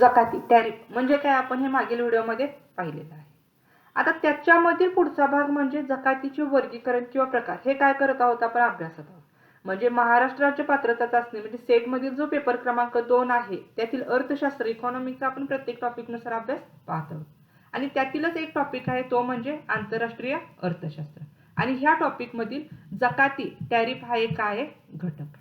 जकाती tariff? म्हणजे काय आपण हे मागील व्हिडिओमध्ये पाहिलेलं आहे. आता त्याच्यामधील पुढचा भाग म्हणजे जकातीचे वर्गीकरण किंवा प्रकार. हे काय करत आहोत आपण? अभ्यासात आहोत. म्हणजे महाराष्ट्र राज्य पात्रता चाचणी म्हणजे सेटमधील जो पेपर क्रमांक दोन आहे त्यातील अर्थशास्त्र इकॉनॉमिकचा आपण प्रत्येक टॉपिकनुसार अभ्यास पाहत आहोत. आणि त्यातीलच एक टॉपिक आहे तो म्हणजे आंतरराष्ट्रीय अर्थशास्त्र. आणि ह्या टॉपिकमधील जकाती टॅरिफ हा एक आहे घटक.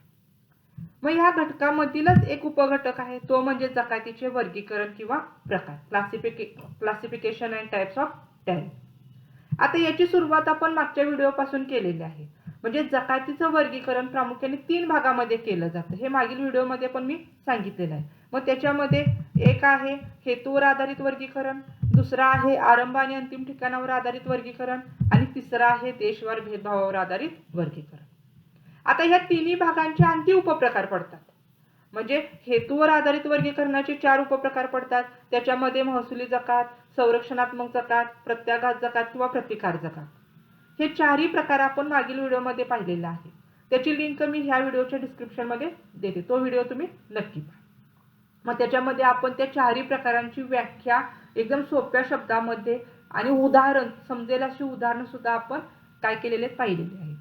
मग या घटकामधीलच एक उपघटक आहे. तो म्हणजे जकातीचे वर्गीकरण किंवा प्रकार. क्लासिफिके classification and types of tariff आता याची सुरुवात आपण मागच्या व्हिडिओपासून केलेली आहे. म्हणजे जकातीचं वर्गीकरण प्रामुख्याने तीन भागामध्ये केलं जातं. हे मागील व्हिडिओमध्ये पण मी सांगितलेलं आहे. मग त्याच्यामध्ये एक आहे हेतूवर आधारित वर्गीकरण दुसरा आहे आरंभ आणि अंतिम ठिकाणावर आधारित वर्गीकरण आणि तिसरा आहे देशवार भेदभावावर आधारित वर्गीकरण. आता ह्या तिन्ही भागांचे आणखी उपप्रकार पडतात. म्हणजे हेतूवर आधारित वर्गीकरणाचे चार उपप्रकार पडतात. त्याच्यामध्ये महसुली जकात संरक्षणात्मक जकात प्रत्याघात जकात किंवा प्रतिकार जकात. हे चारही प्रकार आपण मागील व्हिडिओमध्ये पाहिलेले आहे त्याची लिंक मी ह्या व्हिडिओच्या डिस्क्रिप्शनमध्ये देते. तो व्हिडिओ तुम्ही नक्की पहा. मग त्याच्यामध्ये आपण त्या चारही प्रकारांची व्याख्या एकदम सोप्या शब्दामध्ये आणि उदाहरण समजेल अशी उदाहरणं सुद्धा आपण काय केलेले पाहिलेली आहे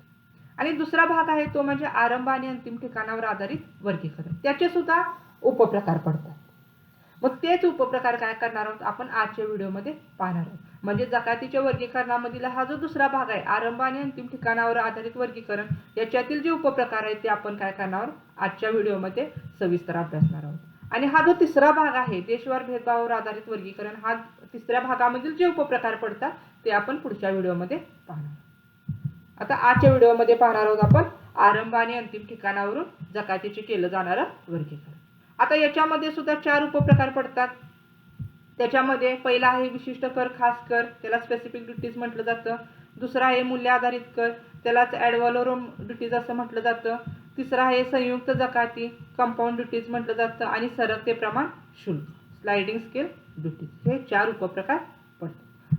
आणि दुसरा भाग आहे तो म्हणजे आरंभ आणि अंतिम ठिकाणावर आधारित वर्गीकरण. त्याचे सुद्धा उपप्रकार पडतात. मग तेच उपप्रकार काय करणार आहोत? आपण आजच्या व्हिडिओमध्ये पाहणार आहोत. म्हणजे जकातीच्या वर्गीकरणामधील हा जो दुसरा भाग आहे आरंभ आणि अंतिम ठिकाणावर आधारित वर्गीकरण याच्यातील जे उपप्रकार आहेत ते आपण काय करणार आहोत? आजच्या व्हिडिओमध्ये सविस्तर अभ्यासणार आहोत. आणि हा जो तिसरा भाग आहे देशवार भेदभावावर आधारित वर्गीकरण हा तिसऱ्या भागामधील जे उपप्रकार पडतात ते आपण पुढच्या व्हिडिओमध्ये पाहणार आता आजच्या व्हिडिओमध्ये पाहणार आहोत आपण आरंभ आणि अंतिम ठिकाणावरून जकातीचे केलं जाणारं वर्गीकरण. आता याच्यामध्ये सुद्धा चार उपप्रकार पडतात. त्याच्यामध्ये पहिला आहे विशिष्ट कर खास कर त्याला स्पेसिफिक ड्युटीज म्हटलं जातं. दुसरा आहे मूल्य आधारित कर त्यालाच ॲडव्हलोरम ड्युटीज असं म्हटलं जातं. तिसरा आहे संयुक्त जकाती कंपाऊंड ड्युटीज म्हटलं जातं. आणि सरकते प्रमाण शुल्क स्लायडिंग स्केल ड्युटीज हे चार उपप्रकार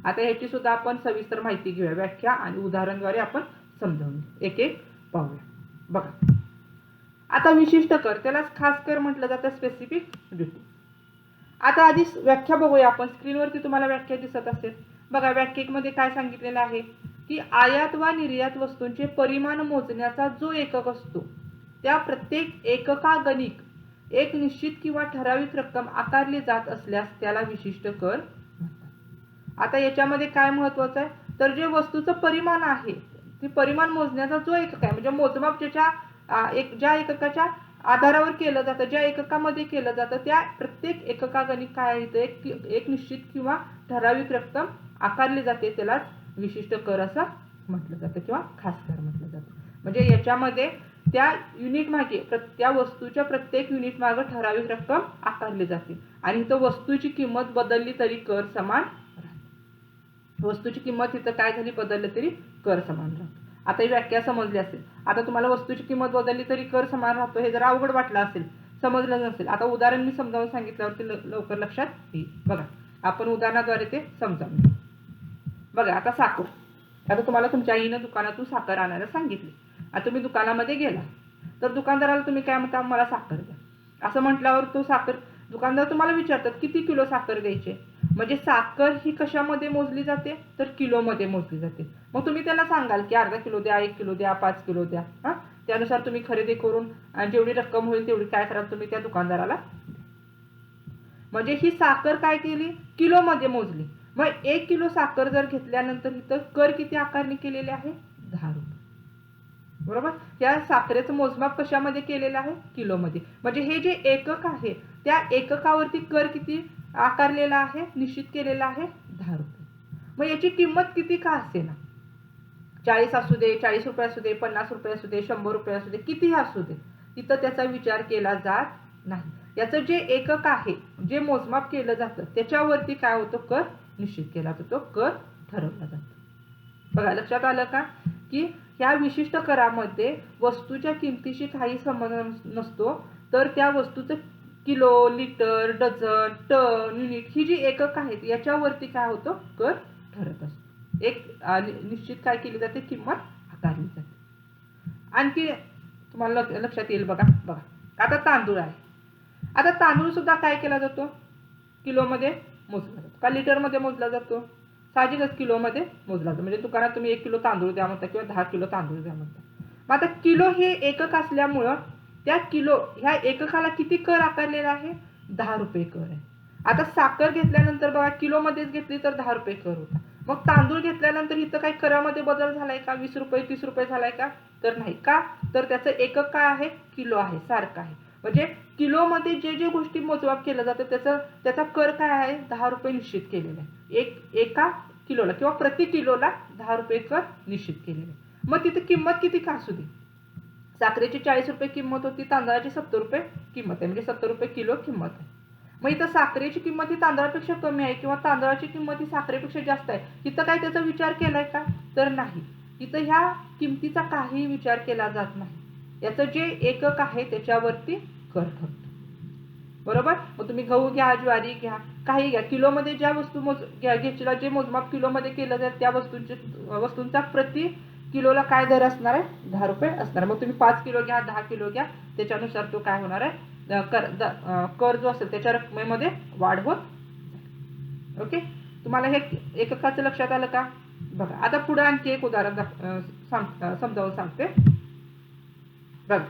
आता ह्याची सुद्धा आपण सविस्तर माहिती घेऊया व्याख्या आणि उदाहरणद्वारे आपण समजावून एक एक पाहूया. बघा. आता विशिष्ट कर त्यालाच खास कर म्हटलं जातं स्पेसिफिक ड्युटी आता आधी व्याख्या बघूया आपण. स्क्रीनवरती तुम्हाला व्याख्या दिसत असेल. बघा व्याख्येमध्ये काय सांगितलेलं आहे? की आयात वा निर्यात वस्तूंचे परिमाण मोजण्याचा जो एकक असतो त्या प्रत्येक एककागणिक एक निश्चित किंवा ठराविक रक्कम आकारली जात असल्यास त्याला विशिष्ट कर आता याच्यामध्ये काय महत्वाचं आहे? तर जे वस्तूचं परिमाण आहे ते परिमाण मोजण्याचा जो एकक आहे म्हणजे मोजमाप ज्याच्या एक ज्या एककाच्या आधारावर केलं जातं ज्या एककामध्ये केलं जातं त्या प्रत्येक एककागणिक काय येतं एक एक निश्चित किंवा ठराविक रक्कम आकारली जाते त्यालाच विशिष्ट कर असं म्हटलं जातं किंवा खास कर म्हटलं जातं. म्हणजे याच्यामध्ये त्या युनिट मागे प्र- त्या वस्तूच्या प्रत्येक युनिट मागे ठराविक रक्कम आकारली जाते. आणि तो वस्तूची किंमत बदलली तरी कर समान वस्तूची किंमत इथं काय झाली बदलली तरी कर समान राहतो. आता ही व्याख्या समजली असेल. आता तुम्हाला वस्तूची किंमत बदलली तरी कर समान राहतो हे जरा अवघड वाटलं असेल समजलं नसेल. आता उदाहरण मी समजावून सांगितल्यावरती ल- लवकर लक्षात येईल. बघा आपण उदाहरणाद्वारे ते समजावून घेऊ. बघा आता साखर. आता तुम्हाला तुमच्या आईनं दुकानातून साखर आणायला सांगितली. आता तुम्ही दुकानामध्ये गेला. तर दुकानदाराला तुम्ही काय म्हणता? मला साखर द्या. असं म्हटल्यावर तो साखर दुकानदार तुम्हाला विचारतात किती किलो साखर द्यायचे म्हणजे साखर ही कशामध्ये मोजली जाते? तर किलोमध्ये मोजली जाते. मग तुम्ही त्यांना सांगाल की अर्धा किलो द्या एक किलो द्या पाच किलो द्या. हां? त्यानुसार तुम्ही खरेदी करून आणि जेवढी रक्कम होईल तेवढी काय कराल तुम्ही त्या दुकानदाराला? म्हणजे ही साखर काय केली? किलोमध्ये मोजली. मग एक किलो साखर जर घेतल्यानंतर इथं कर किती आकारणी केलेले आहे? दहा रुपये. बरोबर? या साखरेचं मोजमाप कशामध्ये केलेलं आहे? किलोमध्ये. म्हणजे हे जे एकक आहे त्या एककावरती कर किती? आकारलेला आहे निश्चित केलेला आहे दहा रुपये. मग याची किंमत किती का असे ना? चाळीस असू दे चाळीस रुपये असू दे पन्नास रुपये असू दे शंभर रुपये असू दे कितीही असू दे तिथं त्याचा विचार केला जात नाही. याचं जे एकक आहे जे मोजमाप केलं जातं त्याच्यावरती काय होतं? कर निश्चित केला जातो कर ठरवला जातो. बघा लक्षात आलं का? की ह्या विशिष्ट करामध्ये वस्तूच्या किमतीशी काही संबंध नसतो तर त्या वस्तूचं kilo litre dozen ton unit ही जी एकक आहेत याच्यावरती काय होतं? कर ठरत असतो. एक निश्चित काय केली जाते? किंमत आकारली जाते. आणखी तुम्हाला लक्षात येईल बघा बघा. आता तांदूळ आहे. आता तांदूळ सुद्धा काय केला जातो? किलोमध्ये मोजला जातो. का लिटरमध्ये मोजला जातो? साहजिकच किलोमध्ये मोजला जातो. म्हणजे दुकानात तुम्ही एक किलो तांदूळ द्या म्हणता किंवा दहा किलो तांदूळ द्या म्हणता. मग आता किलो हे एकक असल्यामुळं त्या किलो ह्या एककाला किती कर आकारलेला आहे? दहा रुपये कर आहे. आता साखर घेतल्यानंतर बघा किलोमध्येच घेतली तर दहा रुपये कर होता. मग तांदूळ घेतल्यानंतर इथं काही करामध्ये बदल झालाय का? वीस रुपये तीस रुपये झालाय का? तर नाही. का? तर त्याचं एकक काय आहे? किलो आहे. सारखं आहे. म्हणजे किलोमध्ये जे जे गोष्टी मोजमाप केलं जातं त्याचं त्याचा कर काय आहे? दहा रुपये निश्चित केलेला आहे. एक एका किलोला किंवा प्रति किलोला दहा रुपये कर निश्चित केलेला आहे. मग तिथे किंमत किती का असू दे? साखरेची चाळीस रुपये किंमत होती तांदळाची सत्तर रुपये किंमत आहे. म्हणजे सत्तर रुपये किलो किंमत आहे. मग इथं साखरेची किंमत ही तांदळापेक्षा कमी आहे किंवा तांदळाची किंमत ही साखरेपेक्षा जास्त आहे? इथं काय त्याचा विचार केलाय का? तर नाही. इथं ह्या किमतीचा काही विचार केला जात नाही. याचं जे एकक आहे त्याच्यावरती कर ठरतो. बरोबर? मग तुम्ही गहू घ्या ज्वारी घ्या काही घ्या. किलोमध्ये ज्या वस्तू मोज घ्या घेतला जे मोजमाप किलोमध्ये केलं जाईल त्या वस्तूंचे वस्तूंचा प्रति किलोला काय दर असणार आहे? दहा रुपये असणार. मग तुम्ही पाच किलो घ्या दहा किलो घ्या. त्याच्यानुसार तो काय होणार आहे? कर द- कर जो असेल त्याच्या रकमेमध्ये वाढ होत. ओके? तुम्हाला हे एककाचं लक्षात आलं का? बघा आता पुढे आणखी एक उदाहरण सांग- समजावून सांगते. बघ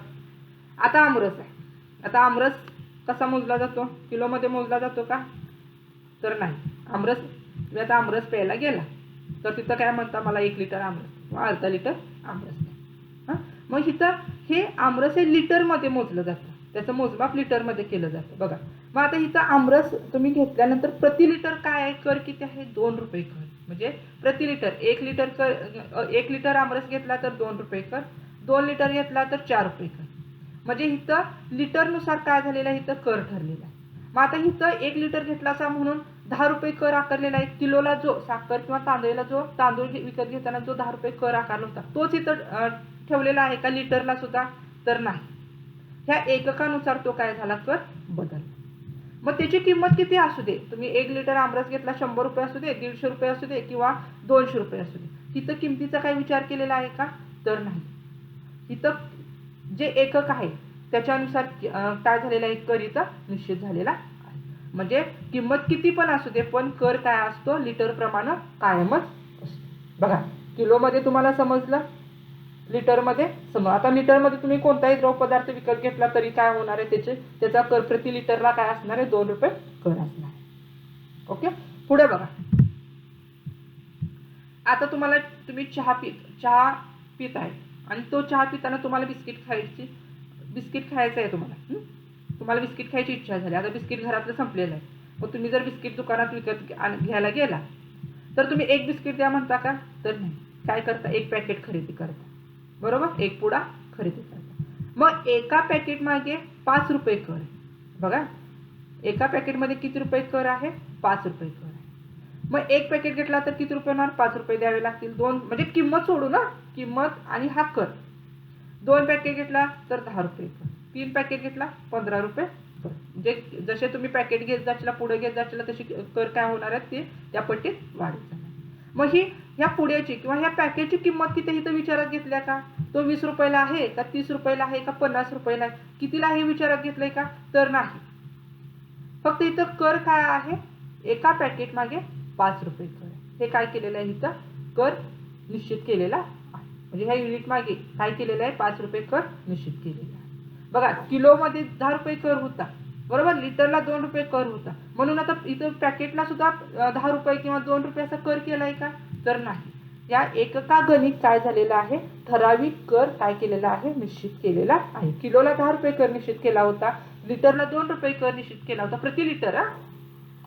आता आमरस आहे. आता आमरस कसा मोजला जातो? किलोमध्ये मोजला जातो का? तर नाही. आमरस तुम्ही आता आमरस प्यायला गेला. तर तिथं काय म्हणता? मला एक लिटर आमरस. अर्धा लिटर आमरस. हां? मग इथं हे आमरस हे लिटरमध्ये मोजलं जातं. त्याचं मोजमाप लिटरमध्ये केलं जातं. बघा. मग आता इथं आमरस तुम्ही घेतल्यानंतर प्रति लिटर काय आहे? कर किती आहे? दोन रुपये कर. म्हणजे प्रति लिटर. एक लिटर कर एक लिटर आमरस घेतला तर दोन रुपये कर. दोन लिटर घेतला तर चार रुपये कर. म्हणजे इथं लिटरनुसार काय झालेलं आहे? इथं कर ठरलेला आहे. मग आता हिथं एक लिटर घेतला असा म्हणून दहा रुपये कर आकारलेला आहे. किलोला जो साखर किंवा तांदळीला जो तांदूळ विकत घेताना जो दहा रुपये कर आकारला होता तोच इथं ठेवलेला आहे का? लिटरला सुद्धा तर नाही. ह्या एककानुसार तो काय झाला? कर बदल. मग त्याची किंमत किती असू दे? तुम्ही एक लिटर आमरस घेतला शंभर रुपये असू दे दीडशे रुपये असू दे किंवा दोनशे रुपये असू दे. तिथं किमतीचा काय विचार केलेला आहे का? तर नाही. इथं जे एकक आहे त्याच्यानुसार काय झालेलं आहे? कर इथं निश्चित झालेला म्हणजे किंमत किती पण असू दे पण कर काय असतो लिटरप्रमाणे कायमच असतो. बघा किलोमध्ये तुम्हाला समजलं? लिटरमध्ये समज आता लिटरमध्ये तुम्ही कोणताही द्रवपदार्थ विकत घेतला तरी काय होणार आहे त्याचे? त्याचा कर प्रति लिटरला काय असणार आहे? दोन रुपये कर असणार आहे. ओके? पुढे बघा. आता तुम्हाला तुम्ही चहा पित चहा पित आहे. आणि तो चहा पिताना तुम्हाला बिस्किट खायची बिस्किट खायचं आहे तुम्हाला. तुम्हाला बिस्किट खायची इच्छा झाली. आता बिस्किट घरातलं संपलेलं आहे. मग तुम्ही जर बिस्किट दुकानात विकत घ्यायला गेला तर तुम्ही एक बिस्किट द्या म्हणता का? तर नाही. काय करता? एक पॅकेट खरेदी करता. बरोबर? एक पुडा खरेदी करता. मग एका पॅकेट मागे पाच रुपये कर. बघा. एका पॅकेटमध्ये किती रुपये कर आहे? पाच रुपये कर आहे. मग एक पॅकेट घेतला तर किती रुपये होणार? पाच रुपये द्यावे लागतील. दोन म्हणजे किंमत सोडू ना. किंमत आणि हा कर. दोन पॅकेट घेतला तर दहा रुपये कर. तीन पॅकेट घेतला पंधरा रुपये. कर जसे तुम्ही पॅकेट घेत जाशील पुढे घेत जाशील तशी कर काय होणार आहेत ते त्या पट्टीत वाढत जाणार मग ही ह्या पुड्याची किंवा ह्या पॅकेटची किंमत किती इथं विचारात घेतल्या का? तो वीस रुपयाला आहे का तीस रुपयाला आहे का पन्नास रुपयाला आहे? कितीला हे विचारात घेतलंय का? तर नाही. फक्त इथं कर काय आहे? एका पॅकेट मागे पाच रुपये कर हे काय केलेलं आहे इथं? कर निश्चित केलेला आहे. म्हणजे ह्या युनिट मागे काय केलेलं आहे? पाच रुपये कर निश्चित केलेला आहे. बघा किलोमध्ये दहा रुपये कर होता. बरोबर? लिटरला दोन रुपये कर होता. म्हणून आता इथं पॅकेटला सुद्धा दहा रुपये किंवा दोन रुपयाचा कर केला आहे का? तर नाही. या एकका गणित काय झालेला आहे? ठराविक कर काय केलेला आहे? निश्चित केलेला आहे. किलोला दहा रुपये कर निश्चित केला होता. लिटरला दोन रुपये कर निश्चित केला होता. प्रति लिटर हा?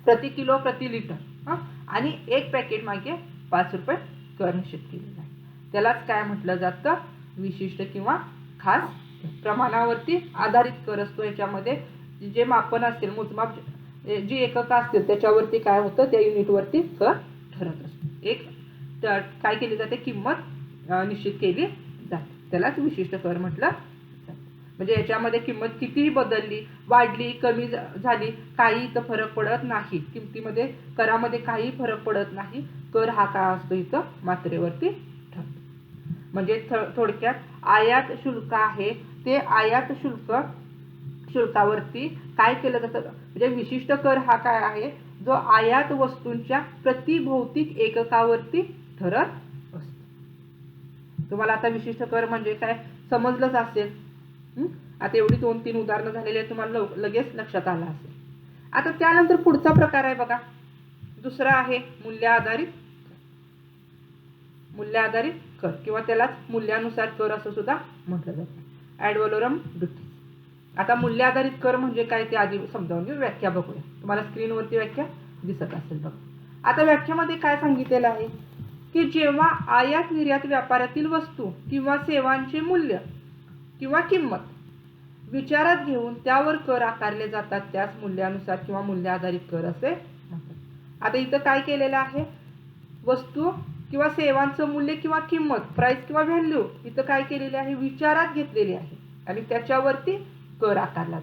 प्रति किलो प्रति लिटर हा? आणि एक पॅकेट मागे पाच रुपये कर निश्चित केलेला आहे. त्यालाच काय म्हटलं जातं? विशिष्ट किंवा खास प्रमाणावरती आधारित कर असतो याच्यामध्ये. जे मापन असतील मोजमाप जी एकक असतील त्याच्यावरती काय होतं? त्या युनिटवरती कर ठरत असतो. एक तर काय केली जाते? किंमत निश्चित केली जाते. त्यालाच विशिष्ट कर म्हटलं म्हणजे याच्यामध्ये किंमत कितीही बदलली वाढली कमी झाली काही इथं फरक पडत नाही. किमतीमध्ये करामध्ये काही फरक पडत नाही. कर हा काय असतो इथं? मात्रेवरती म्हणजे थोडक्यात आयात शुल्क आहे. ते आयात शुल्क शुल्कावरती काय केलं जातं? म्हणजे विशिष्ट कर हा काय आहे? जो आयात वस्तूंच्या प्रतिभौतिक एककावरती ठरत असतो. तुम्हाला आता विशिष्ट कर म्हणजे काय? समजलंच असेल. आता एवढी दोन तीन उदाहरणं झालेली आहेत तुम्हाला लगेच लक्षात आलं असेल. आता त्यानंतर पुढचा प्रकार आहे बघा. दुसरा आहे मूल्य आधारित मूल्य आधारित कर. किंवा त्यालाच मूल्यानुसार कर असं सुद्धा म्हटलं जातं. ॲडवलोरम ड्युटी आता मूल्य आधारित कर म्हणजे काय ते आधी समजावून घेऊ. व्याख्या बघूया. तुम्हाला स्क्रीनवरती व्याख्या दिसत असेल बघा. आता व्याख्यामध्ये काय सांगितलेलं आहे? की जेव्हा आयात निर्यात व्यापारातील वस्तू किंवा सेवांचे मूल्य किंवा किंमत विचारात घेऊन त्यावर कर आकारले जातात त्याच मूल्यानुसार किंवा मूल्य आधारित कर असे म्हणतात. आता इथं काय केलेलं आहे? वस्तू किंवा सेवांचं मूल्य किंवा किंमत प्राईस किंवा व्हॅल्यू इथं काय केलेली आहे? विचारात घेतलेली आहे. आणि त्याच्यावरती कर आकारला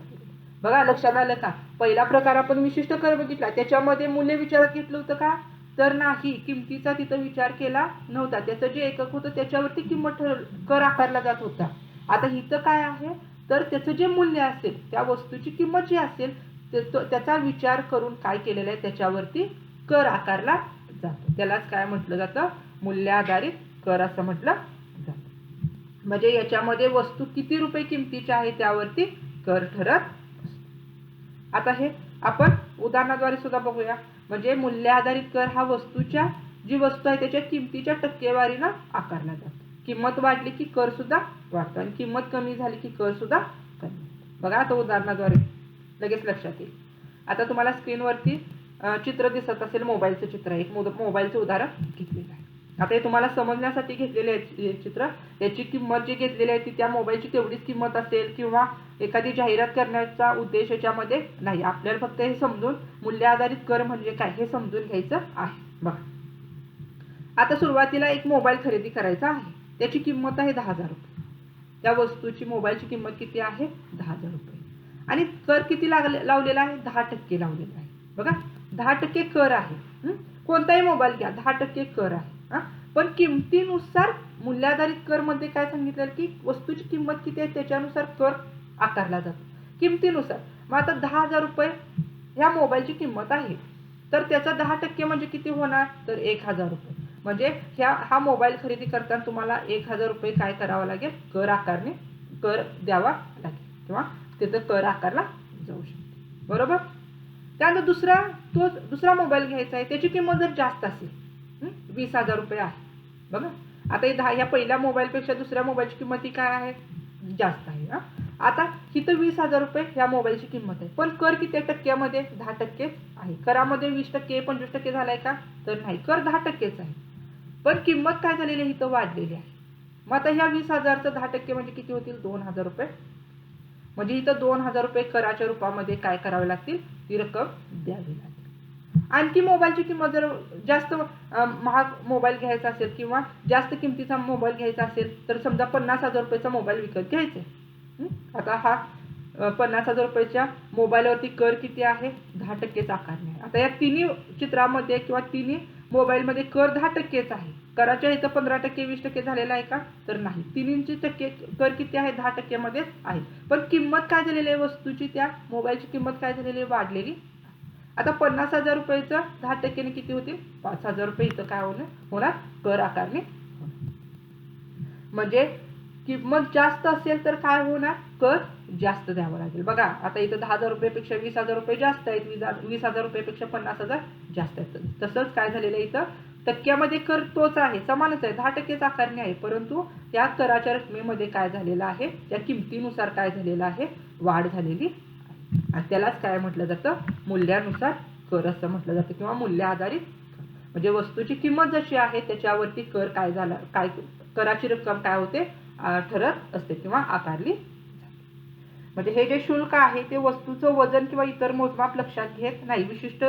बघा लक्षात आलं का? पहिला प्रकार आपण विशिष्ट कर बघितला. त्याच्यामध्ये मूल्य विचारात घेतलं होतं का? तर नाही. किमतीचा तिथं विचार केला नव्हता. त्याचं जे एकक होतं त्याच्यावरती किंमत ठर कर आकारला जात होता. आता इथं काय आहे? तर त्याचं जे मूल्य असेल त्या वस्तूची किंमत जी असेल ते- त्याचा विचार करून काय केलेला आहे? त्याच्यावरती कर आकारला जातो. त्यालाच काय म्हटलं जातं? मूल्याधारित कर असं म्हटलं जातं. म्हणजे याच्यामध्ये वस्तू किती रुपये किमतीच्या आहे त्यावरती कर ठरत आता हे आपण उदाहरणाद्वारे सुद्धा बघूया. म्हणजे मूल्य आधारित कर हा वस्तूच्या जी वस्तू आहे त्याच्या किमतीच्या टक्केवारीनं आकारला जातो. किंमत वाढली की कर सुद्धा वाढतो आणि किंमत कमी झाली की कर सुद्धा कमी बघा आता उदाहरणाद्वारे लगेच लक्षात येईल. आता तुम्हाला स्क्रीनवरती चित्र दिसत असेल मोबाईलचं चित्र आहे. एक मोबाईलचं उदाहरण घेतलेलं आहे. आता हे तुम्हाला समजण्यासाठी घेतलेले आहे चित्र. याची किंमत जी घेतलेली आहे ती त्या मोबाईलची तेवढीच किंमत असेल किंवा एखादी जाहिरात करण्याचा उद्देश याच्यामध्ये नाही. आपल्याला फक्त हे समजून मूल्य आधारित कर म्हणजे काय हे समजून घ्यायचं आहे. बघा. आता सुरुवातीला एक मोबाईल खरेदी करायचा आहे. त्याची किंमत आहे दहा हजार रुपये. त्या वस्तूची मोबाईलची किंमत किती आहे? दहा हजार रुपये. आणि कर किती लागले लावलेला आहे? दहा टक्के लावलेला आहे. बघा. दहा टक्के कर आहे. कोणताही मोबाईल घ्या दहा टक्के कर आहे. पण किमतीनुसार मूल्याधारित कर मध्ये काय सांगितलं की वस्तूची किंमत किती आहे त्याच्यानुसार कर आकारला जातो. किमतीनुसार. मग आता दहा हजार रुपये ह्या मोबाईलची किंमत आहे. तर त्याचा दहा टक्के म्हणजे किती होणार? तर एक हजार रुपये. म्हणजे ह्या हा मोबाईल खरेदी करताना तुम्हाला एक हजार रुपये काय करावं लागेल? कर आकारणे कर द्यावा लागेल. किंवा तिथं कर आकारला जाऊ शकते. बरोबर? त्यानंतर दुसरा? तो दुसरा मोबाईल घ्यायचा आहे. त्याची किंमत जर जास्त असेल वीस हजार रुपये आहे. बघा. आता हे दहा ह्या पहिल्या मोबाईलपेक्षा दुसऱ्या मोबाईलची किंमत ही काय आहे जास्त आहे हा? आता इथं वीस हजार रुपये ह्या मोबाईलची किंमत आहे. पण कर किती टक्क्यामध्ये? दहा टक्के आहे. करामध्ये वीस टक्के पंचवीस टक्के झालाय का? तर नाही. कर दहा टक्केच आहे. पण किंमत काय झालेली आहे? इथं वाढलेली आहे. मग आता ह्या वीस हजारचं दहा टक्के म्हणजे किती होतील? दोन हजार रुपये. म्हणजे इथं दोन हजार रुपये कराच्या रूपामध्ये काय करावे लागतील? ती रक्कम द्यावी लागेल. आणखी मोबाईलची किंमत जर जास्त महाग मोबाईल घ्यायचा असेल किंवा जास्त किमतीचा मोबाईल घ्यायचा असेल तर समजा पन्नास हजार रुपयाचा मोबाईल विकत घ्यायचा आहे. आता हा पन्नास हजार रुपयाच्या मोबाईलवरती कर किती आहे? दहा टक्केच आकारणे आहे आता या तिन्ही चित्रामध्ये किंवा तिन्ही मोबाईलमध्ये कर दहा टक्केच आहे. कराच्या इथं पंधरा टक्के वीस टक्के झालेला आहे का? तर नाही. तिन्हींची टक्के कर किती आहे? दहा टक्क्यामध्येच आहे. पण किंमत काय झालेली आहे? वस्तूची त्या मोबाईलची किंमत काय झालेली आहे? वाढलेली आता पन्नास हजार रुपयेचं दहा टक्क्याने किती होतील? पाच हजार रुपये इथं काय होणार? होणार कर आकारणे. म्हणजे किंमत जास्त असेल तर काय होणार? कर जास्त द्यावं लागेल. बघा आता इथं दहा हजार रुपयापेक्षा वीस हजार रुपये जास्त आहेत वीस हजार- वीस हजार रुपयापेक्षा पन्नास हजार जास्त आहेत. तसंच काय झालेलं आहे इथं? टक्क्यामध्ये कर तोच आहे समानच आहे दहा टक्केच आकारणी आहे. परंतु त्या कराच्या रकमेमध्ये काय झालेलं आहे? त्या किमतीनुसार काय झालेलं आहे? वाढ झालेली आणि त्यालाच काय म्हटलं जातं? मूल्यानुसार कर असं म्हटलं जातं किंवा मूल्य आधारित म्हणजे वस्तूची किंमत जशी आहे त्याच्यावरती कर काय झाला काय कराची रक्कम काय होते? ठरत असते किंवा आकारली म्हणजे हे जे शुल्क आहे ते वस्तूचं वजन किंवा इतर मोजमाप लक्षात घेत नाही. विशिष्ट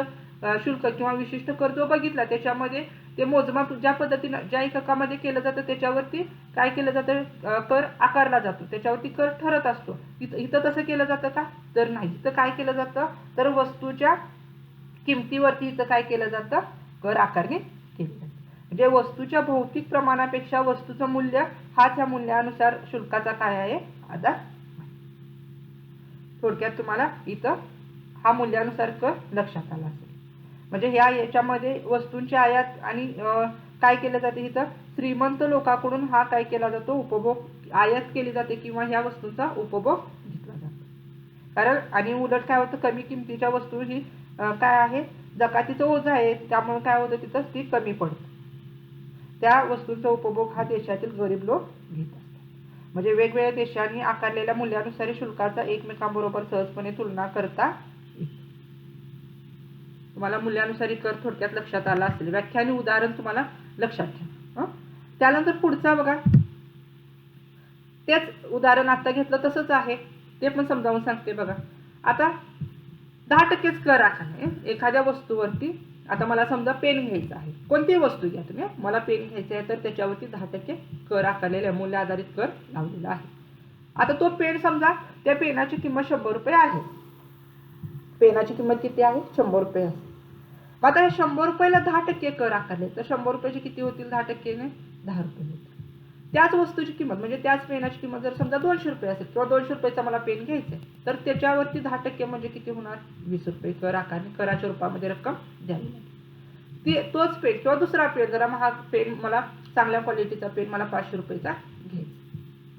शुल्क किंवा विशिष्ट कर जो बघितला त्याच्यामध्ये ते मोजमाप ज्या पद्धतीनं ज्या एककामध्ये केलं जातं त्याच्यावरती काय केलं जातं? कर आकारला जातो. त्याच्यावरती कर ठरत असतो. इथं इथं तसं केलं जातं का? तर नाही. इथं काय केलं जातं? तर वस्तूच्या किमतीवरती इथं काय केलं जातं? कर आकारणी केली जाते. म्हणजे वस्तूच्या भौतिक प्रमाणापेक्षा वस्तूचं मूल्य हाच ह्या मूल्यानुसार शुल्काचा काय आहे? आधार थोडक्यात तुम्हाला इथं हा मूल्यानुसार कर लक्षात आला असेल. म्हणजे ह्या याच्यामध्ये वस्तूंची आयात आणि काय केलं जाते इथं? श्रीमंत लोकांकडून हा काय केला जातो? उपभोग आयात केली जाते किंवा ह्या वस्तूंचा उपभोग घेतला जातो. कारण आणि उलट काय होतं? कमी किमतीच्या वस्तू ही काय आहे? जकातीचं ओझं आहे. त्यामुळे काय होतं तिथं? ती कमी पडते. त्या वस्तूंचा उपभोग हा देशातील गरीब लोक घेतात. म्हणजे वेगवेगळ्या देशांनी आकारलेल्या मूल्यानुसार शुल्काचा एकमेकांबरोबर सहजपणे तुलना करता. तुम्हाला मूल्यानुसारी कर थोडक्यात लक्षात आला असेल. व्याख्या आणि उदाहरण तुम्हाला लक्षात ठेवा. त्यानंतर पुढचा बघा. तेच उदाहरण आता घेतलं तसंच आहे. ते पण समजावून सांगते बघा. आता दहा टक्केच कर आकारणे एखाद्या वस्तूवरती आता मला समजा पेन घ्यायचं आहे. कोणतीही वस्तू घ्या तुम्ही. मला पेन घ्यायचा आहे तर त्याच्यावरती दहा टक्के कर आकारलेला आहे. मूल्य आधारित कर लावलेला आहे. आता तो पेन समजा त्या पेनाची किंमत शंभर रुपये आहे. पेनाची किंमत किती आहे? शंभर रुपये आहे. आता हे शंभर रुपयाला दहा टक्के कर आकारले. तर शंभर रुपयाचे किती होतील? दहा टक्केने दहा रुपये होतील. त्याच वस्तूची किंमत म्हणजे त्याच पेनाची किंमत जर समजा दोनशे रुपये असेल किंवा दोनशे रुपयाचा मला पेन घ्यायचा आहे तर त्याच्यावरती दहा टक्के म्हणजे किती होणार? वीस रुपये कर आकारणी कराच्या रूपामध्ये रक्कम द्यावी ते तोच पेन किंवा दुसरा पेन जरा महाग पेन मला चांगल्या क्वालिटीचा पेन मला पाचशे रुपयेचा घ्यायचा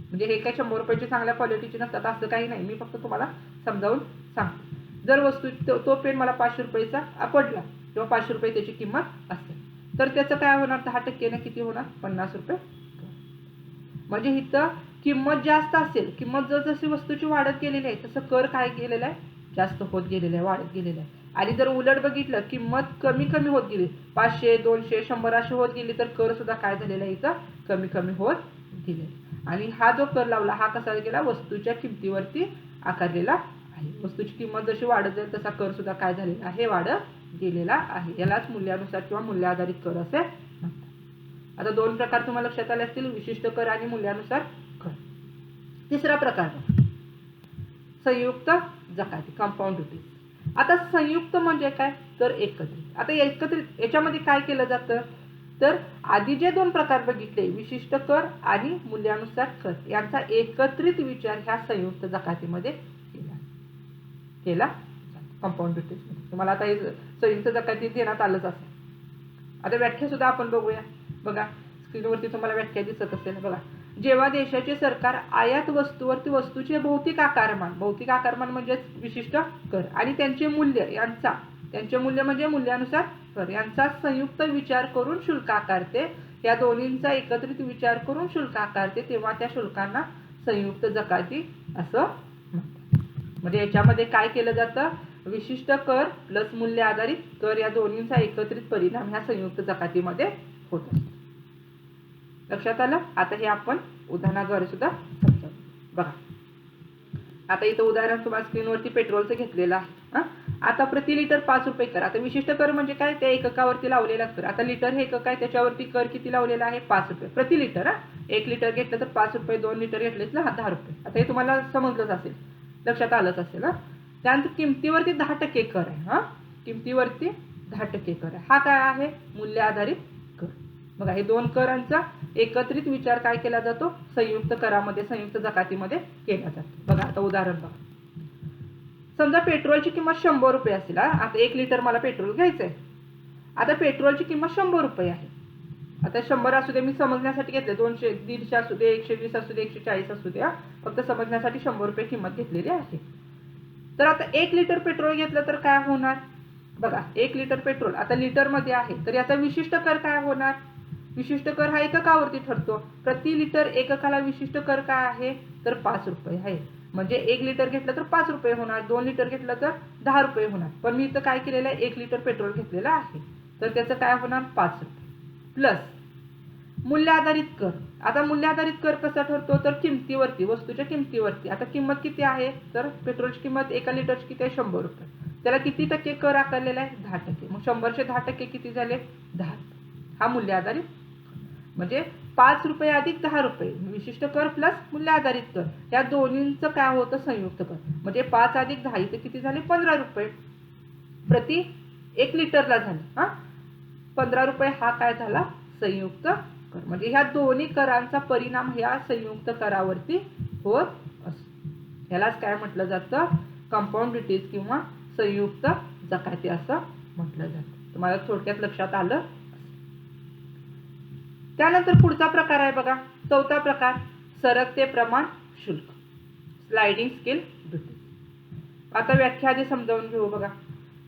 म्हणजे हे काय शंभर रुपयाची चांगल्या क्वालिटीची नसतात असं काही नाही. मी फक्त तुम्हाला समजावून सांगतो. जर वस्तू तो, तो पेन मला पाचशे रुपयेचा आ, पडला किंवा पाचशे रुपये त्याची किंमत असेल तर त्याचं काय होणार? दहा टक्केनं किती होणार? पन्नास रुपये म्हणजे इथं किंमत जास्त असेल किंमत जर जशी वस्तूची वाढत गेलेली आहे तसं कर काय गेलेला आहे? जास्त होत गेलेलं आहे वाढत गेलेलं आहे. आणि जर उलट बघितलं किंमत कमी कमी होत गेली पाचशे दोनशे शंभर अशी होत गेली तर कर सुद्धा काय झालेला आहे इथं? कमी कमी होत गेले आणि हा जो कर लावला हा कसा गेला? वस्तूच्या किमतीवरती आकारलेला आहे. वस्तूची किंमत जशी वाढत जाईल तसा कर सुद्धा काय झालेला आहे? वाढत गेलेला आहे. यालाच मूल्यानुसार किंवा मूल्य आधारित कर असे आता दोन प्रकार तुम्हाला लक्षात आले असतील विशिष्ट कर आणि मूल्यानुसार कर. तिसरा प्रकार संयुक्त जकाती कंपाऊंड ड्युटी आता संयुक्त म्हणजे काय? तर एकत्रित. आता एकत्रित याच्यामध्ये काय केलं जातं? तर आधी जे दोन प्रकार बघितले विशिष्ट कर आणि मूल्यानुसार कर यांचा एकत्रित विचार ह्या संयुक्त जकातीमध्ये केला. केला कंपाऊंड ड्युटीजमध्ये तुम्हाला आता हे संयुक्त जकाती देण्यात आलंच असेल. आता व्याख्या सुद्धा आपण बघूया. बघा स्क्रीनवरती तुम्हाला व्याख्या दिसत असेल. बघा जेव्हा देशाचे सरकार आयात वस्तूवरती वस्तूचे भौतिक आकारमान भौतिक आकारमान म्हणजेच विशिष्ट कर आणि त्यांचे मूल्य यांचा त्यांचे मूल्य म्हणजे मूल्यानुसार कर यांचा संयुक्त विचार करून शुल्क आकारते. या दोन्हींचा एकत्रित विचार करून शुल्क आकारते तेव्हा त्या शुल्कांना संयुक्त जकाती असं म्हणजे याच्यामध्ये काय केलं जातं? विशिष्ट कर प्लस मूल्य आधारित कर या दोन्हींचा एकत्रित परिणाम ह्या संयुक्त जकातीमध्ये होत असतो. लक्षात आलं? आता हे आपण उदाहरणाद्वारे सुद्धा समजावू. बघा. आता इथं उदाहरण तुम्हाला स्क्रीनवरती पेट्रोलचं घेतलेलं आहे. आता प्रति लिटर पाच रुपये कर. आता विशिष्ट कर म्हणजे काय? त्या एककावरती लावलेला कर आता लिटर हे एकक आहे त्याच्यावरती कर किती लावलेला आहे? पाच रुपये. प्रति लिटर हा? एक लिटर घेतलं तर पाच रुपये दोन लिटर घेतले तर दहा रुपये. आता हे तुम्हाला समजलंच असेल. लक्षात आलंच असेल हा? त्यानंतर किमतीवरती दहा टक्के कर आहे हा? किमतीवरती दहा टक्के कर आहे. हा काय आहे? मूल्य आधारित बघा हे दोन करांचा एकत्रित विचार काय केला जातो? संयुक्त करामध्ये संयुक्त जकातीमध्ये केला जातो. बघा आता उदाहरण बघा. समजा पेट्रोलची किंमत शंभर रुपये असेल हा? आता एक लिटर मला पेट्रोल घ्यायचं आहे आता पेट्रोलची किंमत शंभर रुपये आहे. आता शंभर असू दे मी समजण्यासाठी घेतले. दोनशे दीडशे असू दे एकशे वीस असू दे एकशे चाळीस असू दे फक्त समजण्यासाठी शंभर रुपये किंमत घेतलेली आहे. तर आता एक लिटर पेट्रोल घेतलं तर काय होणार? बघा एक लिटर पेट्रोल आता लिटरमध्ये आहे. तर याचा विशिष्ट कर काय होणार? विशिष्ट कर हा एककावरती ठरतो. प्रति लिटर एककाला विशिष्ट कर काय आहे? तर पाच रुपये आहे. म्हणजे एक लिटर घेतलं तर पाच रुपये होणार. दोन लिटर घेतलं तर दहा रुपये होणार. पण मी इथं काय केलेलं आहे? एक लिटर पेट्रोल घेतलेलं आहे. तर त्याचं काय होणार? पाच रुपये. प्लस मूल्य आधारित कर. आता मूल्य आधारित कर कसा ठरतो? तर किमतीवरती वस्तूच्या किमतीवरती. आता किंमत किती आहे? तर पेट्रोलची किंमत एका लिटरची किती आहे? शंभर रुपये. त्याला किती टक्के कर आकारलेला आहे? दहा टक्के. मग शंभरचे दहा टक्के किती झाले? दहा. हा मूल्य आधारित म्हणजे पाच रुपये अधिक दहा रुपये विशिष्ट कर प्लस मूल्य आधारित कर. या दोन्हींचं काय होतं संयुक्त कर. म्हणजे पाच अधिक दहा इथे किती झाले? पंधरा रुपये. प्रति एक लिटरला झाले. हा? पंधरा रुपये हा काय झाला? संयुक्त कर. म्हणजे ह्या दोन्ही करांचा परिणाम ह्या संयुक्त करावरती होत असतो ह्यालाच काय म्हटलं जातं? कंपाऊंड किंवा संयुक्त जकाती असं म्हटलं जातं. तुम्हाला थोडक्यात लक्षात आलं? त्यानंतर पुढचा प्रकार आहे बघा. चौथा प्रकार सरकते प्रमाण शुल्क. स्लायडिंग स्केल ड्युटी आता व्याख्या आधी समजावून घेऊ बघा.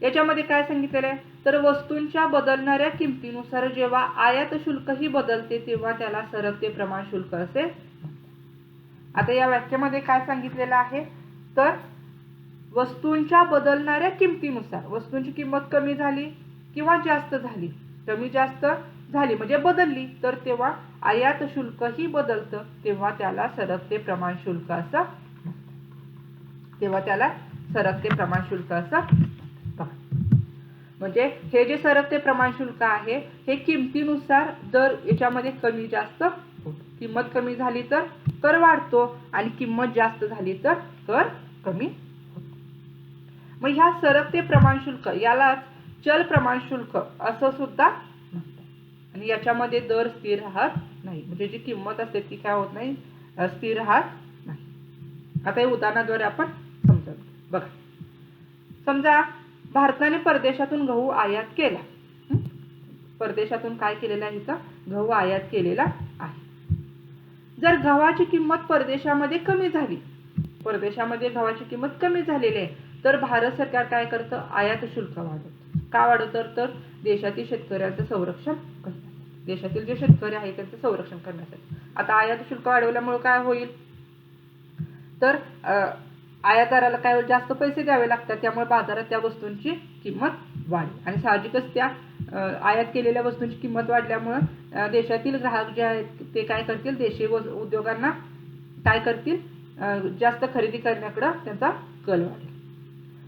याच्यामध्ये काय सांगितलेलं आहे? तर वस्तूंच्या बदलणाऱ्या किमतीनुसार जेव्हा आयात शुल्कही बदलते तेव्हा त्याला सरकते प्रमाण शुल्क असे आता या व्याख्येमध्ये काय सांगितलेलं आहे? तर वस्तूंच्या बदलणाऱ्या किमतीनुसार वस्तूंची किंमत कमी झाली किंवा जास्त झाली? कमी जास्त? झाली म्हणजे बदलली. तर तेव्हा आयात शुल्कही बदलतं तेव्हा त्याला सरकते प्रमाण शुल्क असं तेव्हा त्याला सरकते प्रमाण शुल्क असं म्हणजे हे जे सरकते प्रमाण शुल्क आहे हे किमतीनुसार दर याच्यामध्ये कमी जास्त किंमत कमी झाली तर कर वाढतो आणि किंमत जास्त झाली तर कर कमी मग ह्या सरकते प्रमाण शुल्क यालाच चल प्रमाण शुल्क असं सुद्धा आणि याच्यामध्ये दर स्थिर राहत नाही. म्हणजे जी किंमत असते ती काय होत नाही स्थिर राहत नाही. आता हे उदाहरणाद्वारे आपण समजा बघा. समजा भारताने परदेशातून गहू आयात केला. परदेशातून काय केलेलं आहे इथं? गहू आयात केलेला आहे. जर गव्हाची किंमत परदेशामध्ये कमी झाली परदेशामध्ये गव्हाची किंमत कमी झालेली आहे तर भारत सरकार काय करतं? आयात शुल्क वाढवतं. का वाढवतं? तर देशातील शेतकऱ्याचं संरक्षण करतं. देशातील जे शेतकरी आहेत त्यांचं संरक्षण करण्यासाठी. आता आयात शुल्क वाढवल्यामुळे काय होईल? तर आयातदाराला काय होईल जास्त पैसे द्यावे लागतात? त्यामुळे बाजारात त्या वस्तूंची किंमत वाढेल. आणि साहजिकच त्या आयात केलेल्या वस्तूंची किंमत वाढल्यामुळं देशातील ग्राहक जे आहेत ते काय करतील? देशी व- उद्योगांना काय करतील? जास्त खरेदी करण्याकडं त्यांचा कल वाढेल.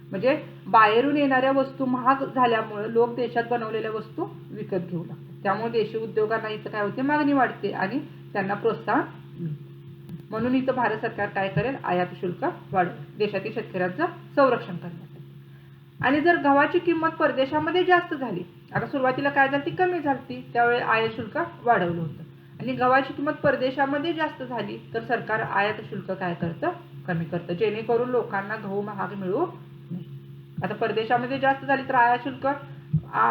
म्हणजे बाहेरून येणाऱ्या वस्तू महाग झाल्यामुळे लोक देशात बनवलेल्या वस्तू विकत घेऊ लागतात. त्यामुळे देशी उद्योगांना इथं काय होते? मागणी वाढते आणि त्यांना प्रोत्साहन म्हणून इथं भारत सरकार काय करेल? आयात शुल्क वाढवेल देशातील शेतकऱ्यांचं संरक्षण करण्यासाठी आणि जर गव्हाची किंमत परदेशामध्ये जास्त झाली आता सुरुवातीला काय झाली? ती कमी झाली. त्यावेळी आयात शुल्क वाढवलं होतं. आणि गव्हाची किंमत परदेशामध्ये जास्त झाली तर सरकार आयात शुल्क काय करतं? कमी करतं. जेणेकरून लोकांना गहू महाग मिळू नये. आता परदेशामध्ये जास्त झाली तर आयात शुल्क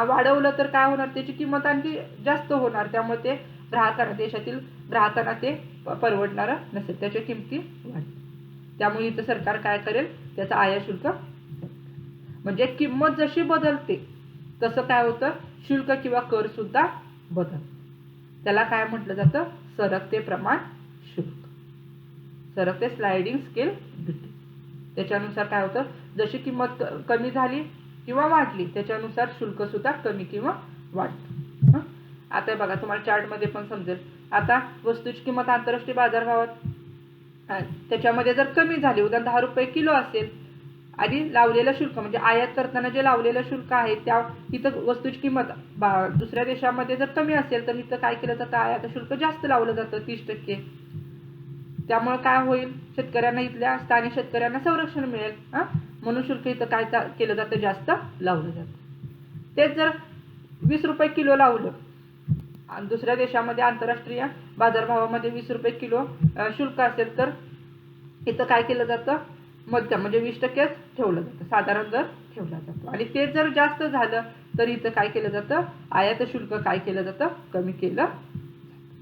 वाढवलं तर काय होणार? त्याची किंमत आणखी जास्त होणार. त्यामुळे ते ग्राहकांना देशातील ग्राहकांना ते परवडणार परवडणारं नसेल. त्याच्या किमती वाढतील त्यामुळे इथं सरकार काय करेल? त्याचा आयात शुल्क म्हणजे किंमत जशी बदलते तसं काय होतं? शुल्क किंवा कर सुद्धा बदल. त्याला काय म्हटलं जातं? सरकते प्रमाण शुल्क. सरकते स्लायडिंग स्केल ड्युटी त्याच्यानुसार काय होतं? जशी किंमत कमी झाली किंवा वाढली त्याच्यानुसार शुल्क सुद्धा कमी किंवा वाढतं. आता हे बघा तुम्हाला चार्टमध्ये पण समजेल. आता वस्तूची किंमत आंतरराष्ट्रीय बाजारभावात त्याच्यामध्ये जर कमी झाली उदाहरण दहा रुपये किलो असेल आणि लावलेलं शुल्क म्हणजे आयात करताना जे लावलेलं शुल्क आहे त्या इथं वस्तूची किंमत बा- दुसऱ्या देशामध्ये जर कमी असेल तर इथं काय केलं जातं? आयात शुल्क जास्त लावलं जातं तीस टक्के. त्यामुळे काय होईल? शेतकऱ्यांना इथल्या स्थानिक शेतकऱ्यांना संरक्षण मिळेल. हां? म्हणून शुल्क इथं काय केलं जातं जास्त लावलं जातं. तेच जर वीस रुपये किलो लावलं आणि दुसऱ्या देशामध्ये आंतरराष्ट्रीय बाजारभावामध्ये वीस रुपये किलो शुल्क असेल तर इथं काय केलं जातं? मध्यम म्हणजे वीस टक्केच ठेवलं जातं. साधारण दर ठेवला जातो. आणि ते जर जास्त झालं तर इथं काय केलं जातं? आयात शुल्क काय केलं जातं? कमी केलं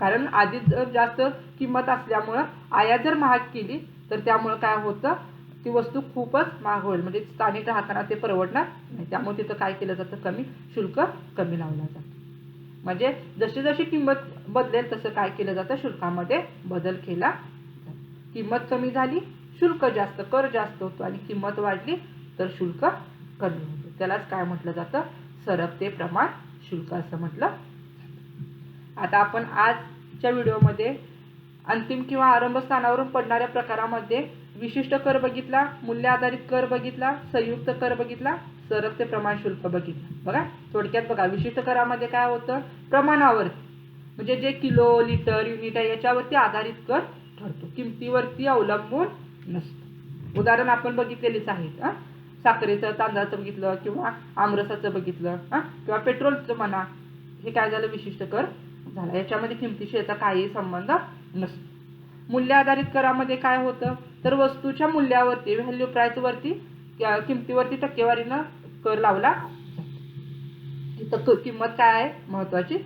कारण आधी जर जास्त किंमत असल्यामुळं आयात जर महाग केली तर त्यामुळं काय होतं? ती वस्तू खूपच महाग होईल. म्हणजे स्थानिक ग्राहकांना ते परवडणार नाही. त्यामुळे तिथं काय केलं जातं? कमी शुल्क कमी लावलं जातं. म्हणजे जशी जशी किंमत बदलेल तसं काय केलं जातं? शुल्कामध्ये बदल केला किंमत कमी झाली शुल्क जास्त कर जास्त होतो आणि किंमत वाढली तर शुल्क कमी होतं. त्यालाच काय म्हटलं जातं? सरकते प्रमाण शुल्क असं म्हटलं आता आपण आजच्या व्हिडिओमध्ये अंतिम किंवा आरंभ स्थानावरून पडणाऱ्या प्रकारामध्ये विशिष्ट कर बघितला मूल्य आधारित कर बघितला संयुक्त कर बघितला सरकते प्रमाण शुल्क बघितलं. बघा थोडक्यात बघा विशिष्ट करामध्ये काय होतं? प्रमाणावर. म्हणजे जे किलो लिटर युनिट आहे याच्यावरती आधारित कर ठरतो. किमतीवरती अवलंबून नसतो. उदाहरण आपण बघितलेलीच आहेत हा? साखरेचं तांदळाचं बघितलं किंवा आमरसाचं बघितलं हा? किंवा पेट्रोलचं म्हणा. हे काय झालं? विशिष्ट कर झाला. याच्यामध्ये किमतीशी याचा काही संबंध नसतो. मूल्य आधारित करामध्ये काय होतं? तर वस्तूच्या मूल्यावरती व्हॅल्यू प्राईसवरती किमतीवरती टक्केवारीनं कर लावला. इथं किंमत काय आहे? महत्वाची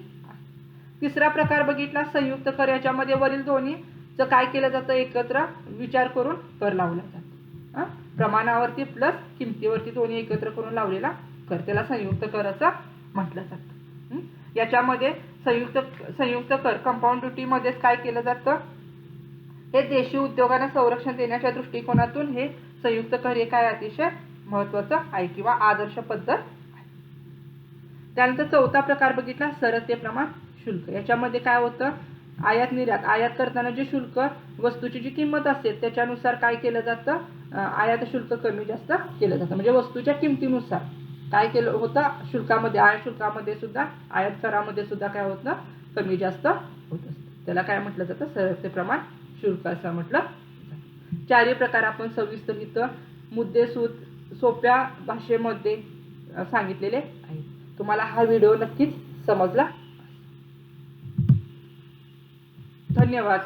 तिसरा प्रकार बघितला संयुक्त कर याच्यामध्ये वरील दोन्हीचं काय केलं जातं? एकत्र विचार करून कर लावला जातो. प्रमाणावरती प्लस किमतीवरती दोन्ही एकत्र करून लावलेला कर. त्याला संयुक्त कर असं म्हटलं जातं. याच्यामध्ये संयुक्त संयुक्त कर कंपाऊंड ड्युटीमध्येच काय केलं जातं? हे देशी उद्योगांना संरक्षण देण्याच्या दृष्टिकोनातून हे संयुक्त कर हे काय अतिशय महत्वाचं आहे किंवा आदर्श पद्धत आहे. त्यानंतर चौथा प्रकार बघितला सरते प्रमाण शुल्क. याच्यामध्ये काय होतं? आयात निर्यात. आयात करताना जे शुल्क वस्तूची जी किंमत असेल त्याच्यानुसार काय केलं जातं? आयात शुल्क कमी जास्त केलं जातं. म्हणजे वस्तूच्या किमतीनुसार काय केलं होतं? शुल्कामध्ये आयात शुल्कामध्ये सुद्धा आयात करामध्ये सुद्धा काय होतं? कमी जास्त होत असतं. त्याला काय म्हटलं जातं? सरते प्रमाण शुल्क असं म्हटलं. चारही प्रकार आपण सविस्तर इथं मुद्देसूद सोप्या भाषेमध्ये सांगितलेले आहे तुम्हाला हा व्हिडिओ नक्कीच समजला. धन्यवाद.